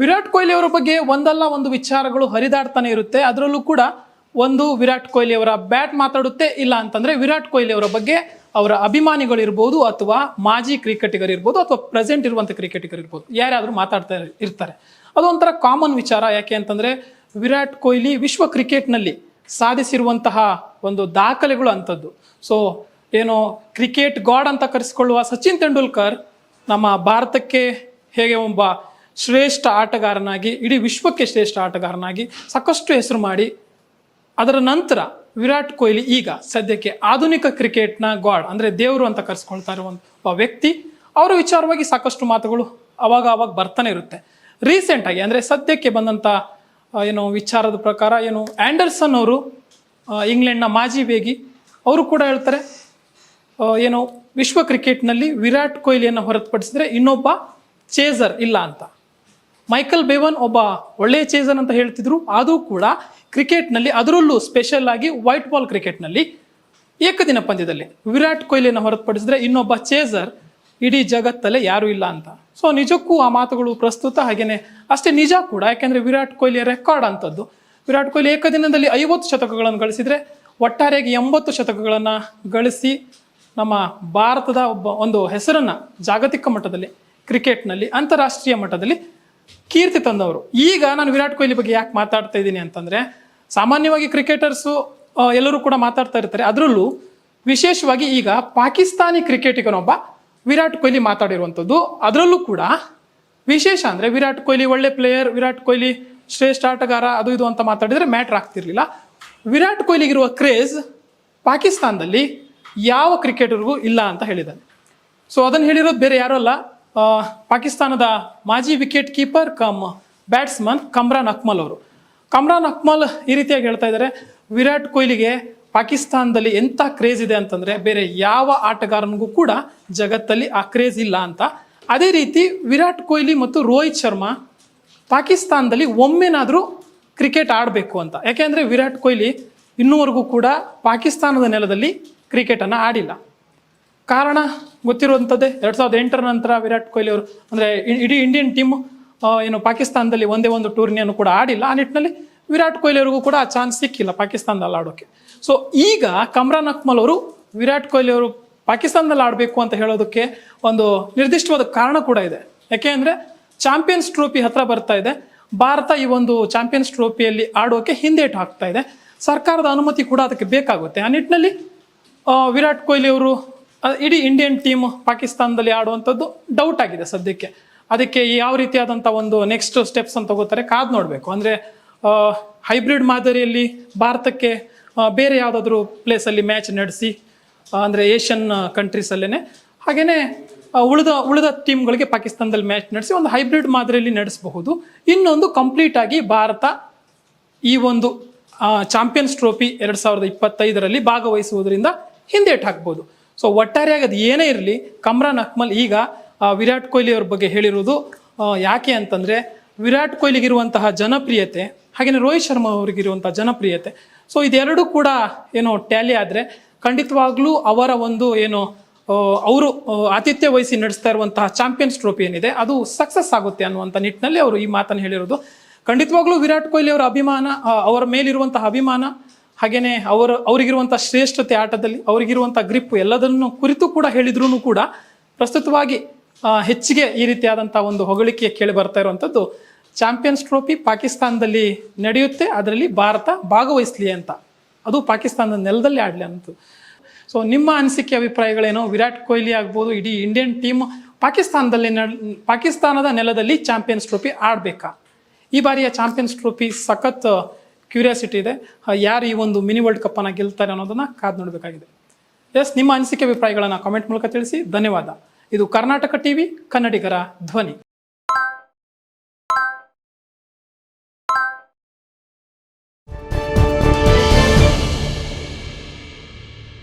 ವಿರಾಟ್ ಕೊಹ್ಲಿ ಅವರ ಬಗ್ಗೆ ಒಂದಲ್ಲ ಒಂದು ವಿಚಾರಗಳು ಹರಿದಾಡ್ತಾನೆ ಇರುತ್ತೆ. ಅದರಲ್ಲೂ ಕೂಡ ಒಂದು ವಿರಾಟ್ ಕೊಹ್ಲಿ ಅವರ ಬ್ಯಾಟ್ ಮಾತಾಡುತ್ತೆ, ಇಲ್ಲ ಅಂತಂದ್ರೆ ವಿರಾಟ್ ಕೊಹ್ಲಿ ಅವರ ಬಗ್ಗೆ ಅವರ ಅಭಿಮಾನಿಗಳಿರ್ಬೋದು ಅಥವಾ ಮಾಜಿ ಕ್ರಿಕೆಟಿಗರಿರ್ಬೋದು ಅಥವಾ ಪ್ರೆಸೆಂಟ್ ಇರುವಂಥ ಕ್ರಿಕೆಟಿಗರಿರ್ಬೋದು. ಯಾರಾದರೂ ಮಾತಾಡ್ತಾ ಇರ್ತಾರೆ. ಅದೊಂಥರ ಕಾಮನ್ ವಿಚಾರ. ಯಾಕೆ ಅಂತಂದ್ರೆ ವಿರಾಟ್ ಕೊಹ್ಲಿ ವಿಶ್ವ ಕ್ರಿಕೆಟ್ನಲ್ಲಿ ಸಾಧಿಸಿರುವಂತಹ ಒಂದು ದಾಖಲೆಗಳು ಅಂಥದ್ದು. ಸೊ ಏನು ಕ್ರಿಕೆಟ್ ಗಾಡ್ ಅಂತ ಕರೆಸಿಕೊಳ್ಳುವ ಸಚಿನ್ ತೆಂಡೂಲ್ಕರ್ ನಮ್ಮ ಭಾರತಕ್ಕೆ ಹೇಗೆ ಒಬ್ಬ ಶ್ರೇಷ್ಠ ಆಟಗಾರನಾಗಿ, ಇಡೀ ವಿಶ್ವಕ್ಕೆ ಶ್ರೇಷ್ಠ ಆಟಗಾರನಾಗಿ ಸಾಕಷ್ಟು ಹೆಸರು ಮಾಡಿ, ಅದರ ನಂತರ ವಿರಾಟ್ ಕೊಹ್ಲಿ ಈಗ ಸದ್ಯಕ್ಕೆ ಆಧುನಿಕ ಕ್ರಿಕೆಟ್ನ ಗಾಡ್, ಅಂದರೆ ದೇವರು ಅಂತ ಕರೆಸ್ಕೊಳ್ತಾ ಒಬ್ಬ ವ್ಯಕ್ತಿ. ಅವರ ವಿಚಾರವಾಗಿ ಸಾಕಷ್ಟು ಮಾತುಗಳು ಅವಾಗ ಅವಾಗ ಬರ್ತಾನೆ ಇರುತ್ತೆ. ರೀಸೆಂಟಾಗಿ ಅಂದರೆ ಸದ್ಯಕ್ಕೆ ಬಂದಂಥ ಏನು ವಿಚಾರದ ಪ್ರಕಾರ ಏನು ಆ್ಯಂಡರ್ಸನ್ ಅವರು ಇಂಗ್ಲೆಂಡ್ನ ಮಾಜಿ ವೇಗಿ, ಅವರು ಕೂಡ ಹೇಳ್ತಾರೆ ಏನು ವಿಶ್ವ ಕ್ರಿಕೆಟ್ನಲ್ಲಿ ವಿರಾಟ್ ಕೊಹ್ಲಿಯನ್ನು ಹೊರತುಪಡಿಸಿದರೆ ಇನ್ನೊಬ್ಬ ಚೇಸರ್ ಇಲ್ಲ ಅಂತ. ಮೈಕಲ್ ಬೇವನ್ ಒಬ್ಬ ಒಳ್ಳೆಯ ಚೇಸರ್ ಅಂತ ಹೇಳ್ತಿದ್ರು. ಆದರೂ ಕೂಡ ಕ್ರಿಕೆಟ್ನಲ್ಲಿ ಅದರಲ್ಲೂ ಸ್ಪೆಷಲ್ ಆಗಿ ವೈಟ್ ಬಾಲ್ ಕ್ರಿಕೆಟ್ನಲ್ಲಿ ಏಕದಿನ ಪಂದ್ಯದಲ್ಲಿ ವಿರಾಟ್ ಕೊಹ್ಲಿಯನ್ನು ಹೊರತುಪಡಿಸಿದ್ರೆ ಇನ್ನೊಬ್ಬ ಚೇಸರ್ ಇಡೀ ಜಗತ್ತಲ್ಲೇ ಯಾರೂ ಇಲ್ಲ ಅಂತ. ಸೊ ನಿಜಕ್ಕೂ ಆ ಮಾತುಗಳು ಪ್ರಸ್ತುತ ಹಾಗೆಯೇ ಅಷ್ಟೇ ನಿಜ ಕೂಡ, ಯಾಕೆಂದರೆ ವಿರಾಟ್ ಕೊಹ್ಲಿಯ ರೆಕಾರ್ಡ್ ಅಂಥದ್ದು. ವಿರಾಟ್ ಕೊಹ್ಲಿ ಏಕದಿನದಲ್ಲಿ ಐವತ್ತು ಶತಕಗಳನ್ನು ಗಳಿಸಿದರೆ ಒಟ್ಟಾರೆಯಾಗಿ ಎಂಬತ್ತು ಶತಕಗಳನ್ನು ಗಳಿಸಿ ನಮ್ಮ ಭಾರತದ ಒಬ್ಬ ಒಂದು ಹೆಸರನ್ನು ಜಾಗತಿಕ ಮಟ್ಟದಲ್ಲಿ, ಕ್ರಿಕೆಟ್ನಲ್ಲಿ, ಅಂತಾರಾಷ್ಟ್ರೀಯ ಮಟ್ಟದಲ್ಲಿ ಕೀರ್ತಿ ತಂದವರು. ಈಗ ನಾನು ವಿರಾಟ್ ಕೊಹ್ಲಿ ಬಗ್ಗೆ ಯಾಕೆ ಮಾತಾಡ್ತಾ ಇದ್ದೀನಿ ಅಂತಂದ್ರೆ, ಸಾಮಾನ್ಯವಾಗಿ ಕ್ರಿಕೆಟರ್ಸು ಎಲ್ಲರೂ ಕೂಡ ಮಾತಾಡ್ತಾ ಇರ್ತಾರೆ. ಅದರಲ್ಲೂ ವಿಶೇಷವಾಗಿ ಈಗ ಪಾಕಿಸ್ತಾನಿ ಕ್ರಿಕೆಟಿಗನೊಬ್ಬ ವಿರಾಟ್ ಕೊಹ್ಲಿ ಮಾತಾಡಿರುವಂಥದ್ದು. ಅದರಲ್ಲೂ ಕೂಡ ವಿಶೇಷ ಅಂದ್ರೆ ವಿರಾಟ್ ಕೊಹ್ಲಿ ಒಳ್ಳೆ ಪ್ಲೇಯರ್ ವಿರಾಟ್ ಕೊಹ್ಲಿ ಶ್ರೇಷ್ಠ ಆಟಗಾರ, ಅದು ಇದು ಅಂತ ಮಾತಾಡಿದ್ರೆ ಮ್ಯಾಟ್ರ್ ಆಗ್ತಿರ್ಲಿಲ್ಲ. ವಿರಾಟ್ ಕೊಹ್ಲಿಗಿರುವ ಕ್ರೇಜ್ ಪಾಕಿಸ್ತಾನದಲ್ಲಿ ಯಾವ ಕ್ರಿಕೆಟರ್ಗೂ ಇಲ್ಲ ಅಂತ ಹೇಳಿದ್ದಾನೆ. ಸೊ ಅದನ್ನು ಹೇಳಿರೋದು ಬೇರೆ ಯಾರೂ ಅಲ್ಲ. ಪಾಕಿಸ್ತಾನದ ಮಾಜಿ wicket keeper cum batsman Kamran Akmal ಅವರು. ಕಮ್ರಾನ್ ಅಕ್ಮಲ್ ಈ ರೀತಿಯಾಗಿ ಹೇಳ್ತಾ ಇದ್ದಾರೆ, ವಿರಾಟ್ ಕೊಹ್ಲಿಗೆ ಪಾಕಿಸ್ತಾನದಲ್ಲಿ ಎಂಥ ಕ್ರೇಜ್ ಇದೆ ಅಂತಂದರೆ ಬೇರೆ ಯಾವ ಆಟಗಾರನಿಗೂ ಕೂಡ ಜಗತ್ತಲ್ಲಿ ಆ ಕ್ರೇಜ್ ಇಲ್ಲ ಅಂತ. ಅದೇ ರೀತಿ ವಿರಾಟ್ ಕೊಹ್ಲಿ ಮತ್ತು ರೋಹಿತ್ ಶರ್ಮಾ ಪಾಕಿಸ್ತಾನದಲ್ಲಿ ಒಮ್ಮೆನಾದರೂ ಕ್ರಿಕೆಟ್ ಆಡಬೇಕು ಅಂತ. ಯಾಕೆಂದರೆ ವಿರಾಟ್ ಕೊಹ್ಲಿ ಇನ್ನೂವರೆಗೂ ಕೂಡ ಪಾಕಿಸ್ತಾನದ ನೆಲದಲ್ಲಿ ಕ್ರಿಕೆಟನ್ನು ಆಡಿಲ್ಲ. ಕಾರಣ ಗೊತ್ತಿರುವಂಥದ್ದೇ ಎರಡು ಸಾವಿರದ ಎಂಟರ ನಂತರ ವಿರಾಟ್ ಕೊಹ್ಲಿ ಅವರು, ಅಂದರೆ ಇಡೀ ಇಂಡಿಯನ್ ಟೀಮ್ ಏನು ಪಾಕಿಸ್ತಾನದಲ್ಲಿ ಒಂದೇ ಒಂದು ಟೂರ್ನಿಯನ್ನು ಕೂಡ ಆಡಿಲ್ಲ. ಆ ನಿಟ್ಟಿನಲ್ಲಿ ವಿರಾಟ್ ಕೊಹ್ಲಿ ಅವರಿಗೂ ಕೂಡ ಆ ಚಾನ್ಸ್ ಸಿಕ್ಕಿಲ್ಲ ಪಾಕಿಸ್ತಾನದಲ್ಲಿ ಆಡೋಕ್ಕೆ ಸೊ ಈಗ ಕಮ್ರಾನ್ ಅಕ್ಮಲ್ ಅವರು ವಿರಾಟ್ ಕೊಹ್ಲಿ ಅವರು ಪಾಕಿಸ್ತಾನದಲ್ಲಿ ಆಡಬೇಕು ಅಂತ ಹೇಳೋದಕ್ಕೆ ಒಂದು ನಿರ್ದಿಷ್ಟವಾದ ಕಾರಣ ಕೂಡ ಇದೆ. ಯಾಕೆ ಅಂದರೆ ಚಾಂಪಿಯನ್ಸ್ ಟ್ರೋಫಿ ಹತ್ರ ಬರ್ತಾ ಇದೆ. ಭಾರತ ಈ ಒಂದು ಚಾಂಪಿಯನ್ಸ್ ಟ್ರೋಫಿಯಲ್ಲಿ ಆಡೋಕೆ ಹಿಂದೇಟು ಹಾಕ್ತಾ ಇದೆ. ಸರ್ಕಾರದ ಅನುಮತಿ ಕೂಡ ಅದಕ್ಕೆ ಬೇಕಾಗುತ್ತೆ. ಆ ನಿಟ್ಟಿನಲ್ಲಿ ವಿರಾಟ್ ಕೊಹ್ಲಿ ಅವರು ಇಡೀ ಇಂಡಿಯನ್ ಟೀಮ್ ಪಾಕಿಸ್ತಾನದಲ್ಲಿ ಆಡುವಂಥದ್ದು ಡೌಟ್ ಆಗಿದೆ ಸದ್ಯಕ್ಕೆ. ಅದಕ್ಕೆ ಯಾವ ರೀತಿಯಾದಂಥ ಒಂದು ನೆಕ್ಸ್ಟ್ ಸ್ಟೆಪ್ಸ್ ಅಂತ ತಗೋತಾರೆ ಕಾದ್ ನೋಡಬೇಕು. ಅಂದರೆ ಹೈಬ್ರಿಡ್ ಮಾದರಿಯಲ್ಲಿ ಭಾರತಕ್ಕೆ ಬೇರೆ ಯಾವುದಾದ್ರೂ ಪ್ಲೇಸಲ್ಲಿ ಮ್ಯಾಚ್ ನಡೆಸಿ ಅಂದರೆ ಏಷ್ಯನ್ ಕಂಟ್ರೀಸಲ್ಲೇ ಹಾಗೆಯೇ ಉಳಿದ ಉಳಿದ ಟೀಮ್ಗಳಿಗೆ ಪಾಕಿಸ್ತಾನದಲ್ಲಿ ಮ್ಯಾಚ್ ನಡೆಸಿ ಒಂದು ಹೈಬ್ರಿಡ್ ಮಾದರಿಯಲ್ಲಿ ನಡೆಸಬಹುದು. ಇನ್ನೊಂದು ಕಂಪ್ಲೀಟ್ ಆಗಿ ಭಾರತ ಈ ಒಂದು ಚಾಂಪಿಯನ್ಸ್ ಟ್ರೋಫಿ ಎರಡು ಸಾವಿರದ ಇಪ್ಪತ್ತೈದರಲ್ಲಿ ಭಾಗವಹಿಸುವುದರಿಂದ ಹಿಂದೇಟ್ ಹಾಕ್ಬೋದು. ಸೊ ಒಟ್ಟಾರೆಯಾಗಿ ಅದು ಏನೇ ಇರಲಿ, ಕಮ್ರಾನ್ ಅಕ್ಮಲ್ ಈಗ ವಿರಾಟ್ ಕೊಹ್ಲಿ ಅವ್ರ ಬಗ್ಗೆ ಹೇಳಿರೋದು ಯಾಕೆ ಅಂತಂದರೆ, ವಿರಾಟ್ ಕೊಹ್ಲಿಗಿರುವಂತಹ ಜನಪ್ರಿಯತೆ ಹಾಗೆಯೇ ರೋಹಿತ್ ಶರ್ಮಾ ಅವರಿಗಿರುವಂಥ ಜನಪ್ರಿಯತೆ ಸೊ ಇದೆರಡೂ ಕೂಡ, ಏನು ಟ್ಯಾಲಿ ಆದರೆ, ಖಂಡಿತವಾಗ್ಲೂ ಅವರ ಒಂದು, ಏನು ಅವರು ಆತಿಥ್ಯ ವಹಿಸಿ ನಡೆಸ್ತಾ ಇರುವಂತಹ ಚಾಂಪಿಯನ್ಸ್ ಟ್ರೋಫಿ ಏನಿದೆ, ಅದು ಸಕ್ಸಸ್ ಆಗುತ್ತೆ ಅನ್ನುವಂಥ ನಿಟ್ಟಿನಲ್ಲಿ ಅವರು ಈ ಮಾತನ್ನು ಹೇಳಿರೋದು. ಖಂಡಿತವಾಗ್ಲೂ ವಿರಾಟ್ ಕೊಹ್ಲಿ ಅವರ ಅಭಿಮಾನ ಅವರ ಮೇಲಿರುವಂತಹ ಅಭಿಮಾನ ಹಾಗೇನೆ ಅವರ ಅವರಿಗಿರುವಂಥ ಶ್ರೇಷ್ಠತೆ ಆಟದಲ್ಲಿ ಅವರಿಗಿರುವಂಥ ಗ್ರಿಪ್ ಎಲ್ಲದನ್ನು ಕುರಿತು ಕೂಡ ಹೇಳಿದ್ರು ಕೂಡ ಪ್ರಸ್ತುತವಾಗಿ ಹೆಚ್ಚಿಗೆ ಈ ರೀತಿಯಾದಂಥ ಒಂದು ಹೊಗಳಿಕೆ ಕೇಳಿ ಬರ್ತಾ ಇರುವಂಥದ್ದು ಚಾಂಪಿಯನ್ಸ್ ಟ್ರೋಫಿ ಪಾಕಿಸ್ತಾನದಲ್ಲಿ ನಡೆಯುತ್ತೆ, ಅದರಲ್ಲಿ ಭಾರತ ಭಾಗವಹಿಸಲಿ ಅಂತ. ಅದು ಪಾಕಿಸ್ತಾನದ ನೆಲದಲ್ಲಿ ಆಡಲಿ ಅಂತ ಸೊ ನಿಮ್ಮ ಅನಿಸಿಕೆ, ಅಭಿಪ್ರಾಯಗಳೇನು? ವಿರಾಟ್ ಕೊಹ್ಲಿ ಆಗ್ಬೋದು, ಇಡೀ ಇಂಡಿಯನ್ ಟೀಮ್ ಪಾಕಿಸ್ತಾನದಲ್ಲಿ ಪಾಕಿಸ್ತಾನದ ನೆಲದಲ್ಲಿ ಚಾಂಪಿಯನ್ಸ್ ಟ್ರೋಫಿ ಆಡಬೇಕಾ? ಈ ಬಾರಿಯ ಚಾಂಪಿಯನ್ಸ್ ಟ್ರೋಫಿ ಸಖತ್ ಕ್ಯೂರಿಯಾಸಿಟಿ ಇದೆ. ಯಾರು ಈ ಒಂದು ಮಿನಿ ವರ್ಲ್ಡ್ ಕಪ್ಪನ್ನು ಗೆಲ್ತಾರೆ ಅನ್ನೋದನ್ನು ಕಾದು ನೋಡಬೇಕಾಗಿದೆ. ಎಸ್ ನಿಮ್ಮ ಅನಿಸಿಕೆ, ಅಭಿಪ್ರಾಯಗಳನ್ನು ಕಾಮೆಂಟ್ ಮೂಲಕ ತಿಳಿಸಿ. ಧನ್ಯವಾದ. ಇದು ಕರ್ನಾಟಕ ಟಿವಿ ಕನ್ನಡಿಗರ ಧ್ವನಿ.